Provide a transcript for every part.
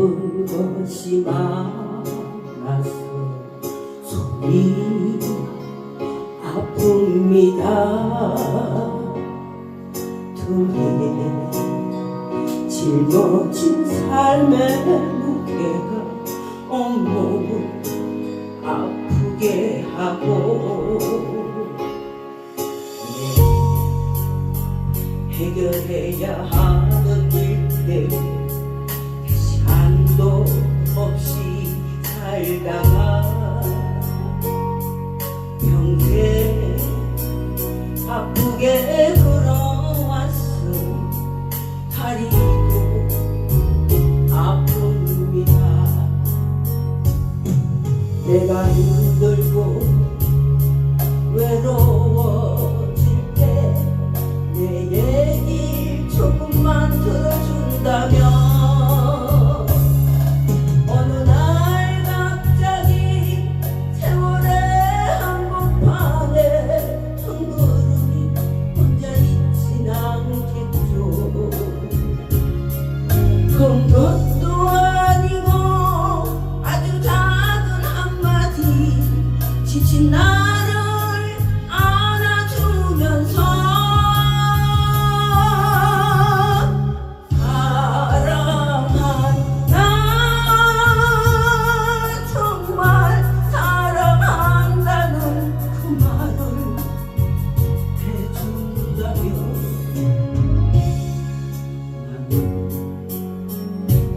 잡은 것이 많아서 손이 아픕니다. 등에 짊어진 삶의 무게가 온몸을 아프게 하고 해결해야 하는 일들 살다가 지친 나를 안아주면서 사랑한다 정말 사랑한다는 그 말을 해준다면 나는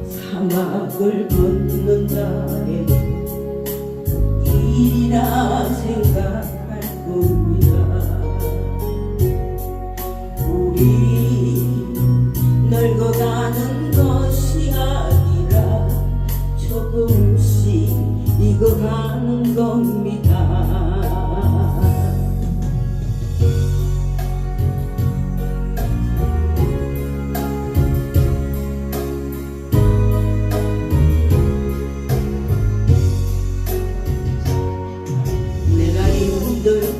사막을 걷는다에 일이라 생각할 겁니다 우리 늙어가는 것이 아니라 조금씩 익어가는 겁니다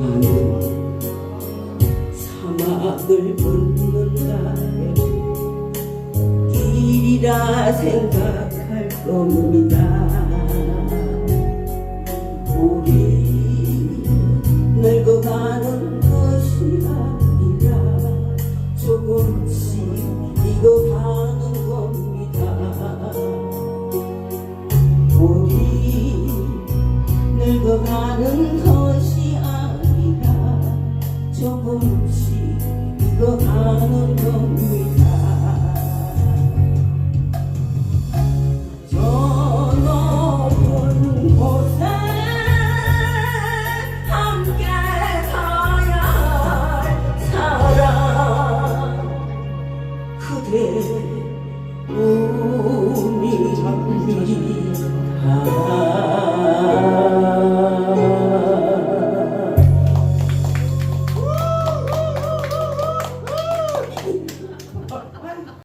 나는 사막을 걷는다에 길이라 생각할 겁니다 없이 이거 아는 건 위에